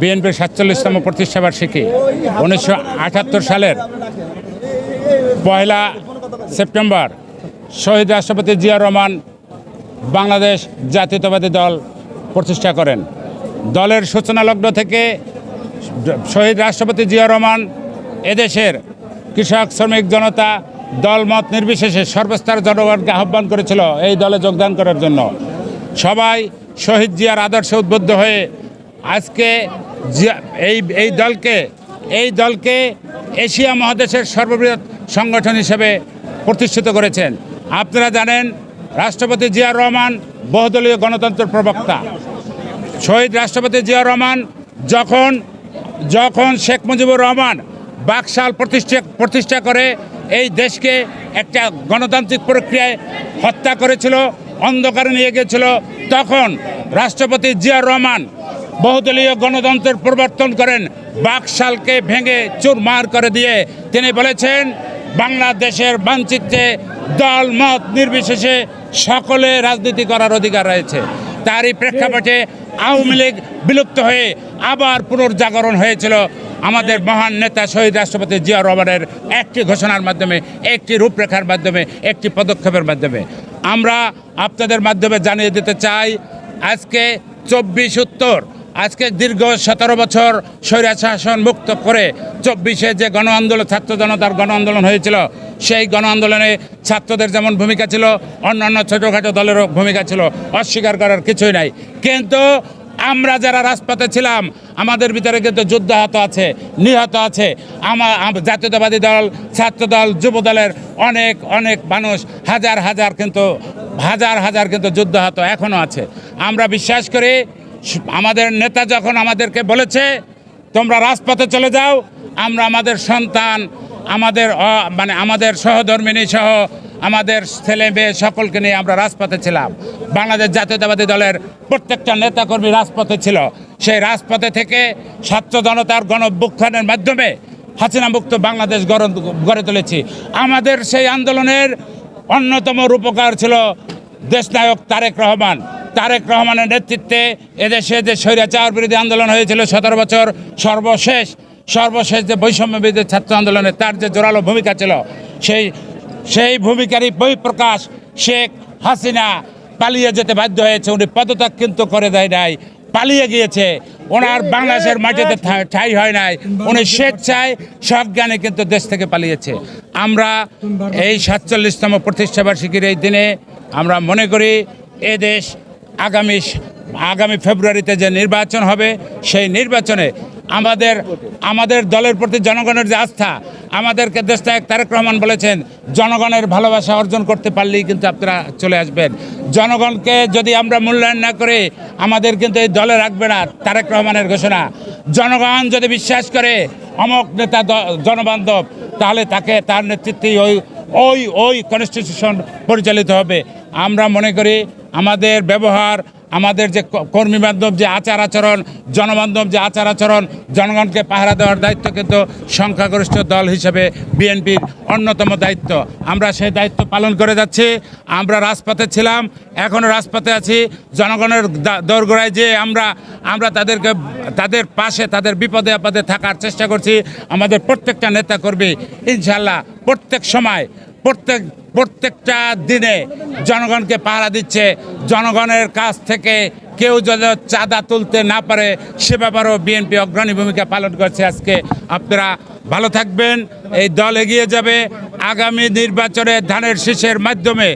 বিএনপির সাতচল্লিশতম প্রতিষ্ঠাবার্ষিকী উনিশশো আটাত্তর সালের পয়লা সেপ্টেম্বর। শহীদ রাষ্ট্রপতি জিয়া রহমান বাংলাদেশ জাতীয়তাবাদী দল প্রতিষ্ঠা করেন। দলের সূচনালগ্ন থেকে শহীদ রাষ্ট্রপতি জিয়া রহমান এদেশের কৃষক, শ্রমিক, জনতা, দলমত নির্বিশেষে সর্বস্তর জনগণকে আহ্বান করেছিল এই দলে যোগদান করার জন্য। সবাই শহীদ জিয়ার আদর্শে উদ্বুদ্ধ হয়ে আজকে এই এই দলকে এই দলকে এশিয়া মহাদেশের সর্ববৃহৎ সংগঠন হিসেবে প্রতিষ্ঠিত করেছেন। আপনারা জানেন, রাষ্ট্রপতি জিয়া রহমান বহুদলীয় গণতন্ত্রের প্রবক্তা। শহীদ রাষ্ট্রপতি জিয়া রহমান যখন যখন শেখ মুজিবুর রহমান বাকশাল প্রতিষ্ঠা প্রতিষ্ঠা করে এই দেশকে একটা গণতান্ত্রিক প্রক্রিয়ায় হত্যা করেছিল, অন্ধকারে নিয়ে গিয়েছিল, তখন রাষ্ট্রপতি জিয়া রহমান বহুদলীয় গণতন্ত্রের প্রবর্তন করেন, বাকশালকে ভেঙে চুরমার করে দিয়ে তিনি বলেছেন, বাংলাদেশের মানচিত্রে দল মত নির্বিশেষে সকলে রাজনীতি করার অধিকার রয়েছে। তারই প্রেক্ষাপটে আওয়ামী লীগ বিলুপ্ত হয়ে আবার পুনর্জাগরণ হয়েছিল। আমাদের মহান নেতা শহীদ রাষ্ট্রপতি জিয়া রহমানের একটি ঘোষণার মাধ্যমে, একটি রূপরেখার মাধ্যমে, একটি পদক্ষেপের মাধ্যমে। আমরা আপনাদের মাধ্যমে জানিয়ে দিতে চাই, আজকে চব্বিশ উত্তর আজকে দীর্ঘ সতেরো বছর স্বৈরা শাসন মুক্ত করে চব্বিশে যে গণ আন্দোলন, ছাত্র জনতার গণ আন্দোলন হয়েছিল, সেই গণ আন্দোলনে ছাত্রদের যেমন ভূমিকা ছিল, অন্যান্য ছোটোখাটো দলেরও ভূমিকা ছিল, অস্বীকার করার কিছুই নাই। কিন্তু আমরা যারা রাজপথে ছিলাম, আমাদের ভিতরে কিন্তু যুদ্ধাহত আছে, নিহত আছে। আমার আম- জাতীয়তাবাদী দল, ছাত্র দল, যুব দলের অনেক অনেক মানুষ, হাজার হাজার কিন্তু, হাজার হাজার কিন্তু যুদ্ধাহত এখনও আছে। আমরা বিশ্বাস করি আমাদের নেতা যখন আমাদেরকে বলেছে, তোমরা রাজপথে চলে যাও, আমরা আমাদের সন্তান, আমাদের মানে আমাদের সহধর্মিনী সহ আমাদের ছেলে মেয়ে সকলকে নিয়ে আমরা রাজপথে ছিলাম। বাংলাদেশ জাতীয়তাবাদী দলের প্রত্যেকটা নেতাকর্মী রাজপথে ছিল। সেই রাজপথে থেকে ছাত্র জনতার গণভ্যুত্থানের মাধ্যমে হাসিনা মুক্ত বাংলাদেশ গড়ে তুলেছি। আমাদের সেই আন্দোলনের অন্যতম রূপকার ছিল দেশনায়ক তারেক রহমান। তারেক রহমানের নেতৃত্বে এদেশে যে স্বৈরাচার বিরোধী আন্দোলন হয়েছিল সতেরো বছর সর্বশেষ সর্বশেষ যে বৈষম্য বিরোধী ছাত্র আন্দোলনে তার যে জোরালো ভূমিকা ছিল, সেই সেই ভূমিকারই বহিঃপ্রকাশ শেখ হাসিনা পালিয়ে যেতে বাধ্য হয়েছে। উনি পদত্যাগ কিন্তু করে দেয় নাই, পালিয়ে গিয়েছে। ওনার বাংলাদেশের মাটিতে ঠাঁই হয় নাই। উনি স্বেচ্ছায় সজ্ঞানে কিন্তু দেশ থেকে পালিয়েছে। আমরা এই সাতচল্লিশতম প্রতিষ্ঠাবার্ষিকীর এই দিনে আমরা মনে করি এ দেশ আগামী আগামী ফেব্রুয়ারিতে যে নির্বাচন হবে, সেই নির্বাচনে আমাদের আমাদের দলের প্রতি জনগণের যে আস্থা, আমাদেরকে দেশনায়ক তারেক রহমান বলেছেন, জনগণের ভালোবাসা অর্জন করতে পারলেই কিন্তু আপনারা চলে আসবেন। জনগণকে যদি আমরা মূল্যায়ন না করে, আমাদের কিন্তু এই দলে রাখবে না তারেক রহমানের ঘোষণা। জনগণ যদি বিশ্বাস করে, অমক নেতা জনবান্ধব, তাহলে তাকে তার নেতৃত্বেই ওই ওই ওই কনস্টিটিউশন পরিচালিত হবে। আমরা মনে করি আমাদের ব্যবহার, আমাদের যে কর্মী বান্ধব যে আচার আচরণ, জনবান্ধব যে আচার আচরণ, জনগণকে পাহারা দেওয়ার দায়িত্ব কিন্তু সংখ্যাগরিষ্ঠ দল হিসেবে বিএনপির অন্যতম দায়িত্ব। আমরা সেই দায়িত্ব পালন করে যাচ্ছি। আমরা রাজপথে ছিলাম এখনও রাজপথে আছি। জনগণের দোরগোড়ায় যে আমরা আমরা তাদেরকে, তাদের পাশে, তাদের বিপদে আপদে থাকার চেষ্টা করছি। আমাদের প্রত্যেকটা নেতা কর্মী ইনশাল্লাহ প্রত্যেক সময় প্রত্যেক, প্রত্যেকটা দিনে জনগণকে পাহারা দিচ্ছে। জনগণের কাছ থেকে কেউ যদি চাঁদা তুলতে না পারে, সে ব্যাপারেও বিএনপি অগ্রণী ভূমিকা পালন করছে আজকে। আপনারা ভালো থাকবেন, এই দল এগিয়ে যাবে। আগামী নির্বাচনে ধানের শীষের মাধ্যমে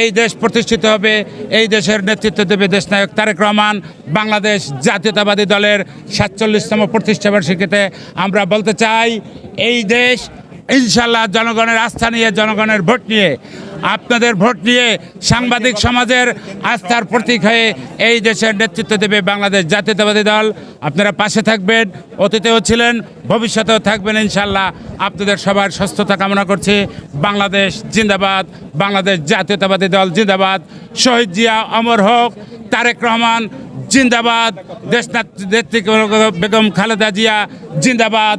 এই দেশ প্রতিষ্ঠিত হবে। এই দেশের নেতৃত্ব দেবে দেশনায়ক তারেক রহমান। বাংলাদেশ জাতীয়তাবাদী দলের সাতচল্লিশতম প্রতিষ্ঠাবার্ষিকীতে আমরা বলতে চাই, এই দেশ ইনশাল্লাহ জনগণের আস্থা নিয়ে, জনগণের ভোট নিয়ে, আপনাদের ভোট নিয়ে সাংবাদিক সমাজের আস্থার প্রতীক হয়ে এই দেশের নেতৃত্ব দেবে বাংলাদেশ জাতীয়তাবাদী দল। আপনারা পাশে থাকবেন, অতীতেও ছিলেন, ভবিষ্যতেও থাকবেন ইনশাল্লাহ আপনাদের সবার সুস্থতা কামনা করছি। বাংলাদেশ জিন্দাবাদ, বাংলাদেশ জাতীয়তাবাদী দল জিন্দাবাদ। শহীদ জিয়া অমর হোক, তারেক রহমান জিন্দাবাদ। দেশনেত্রী বেগম খালেদা জিয়া জিন্দাবাদ।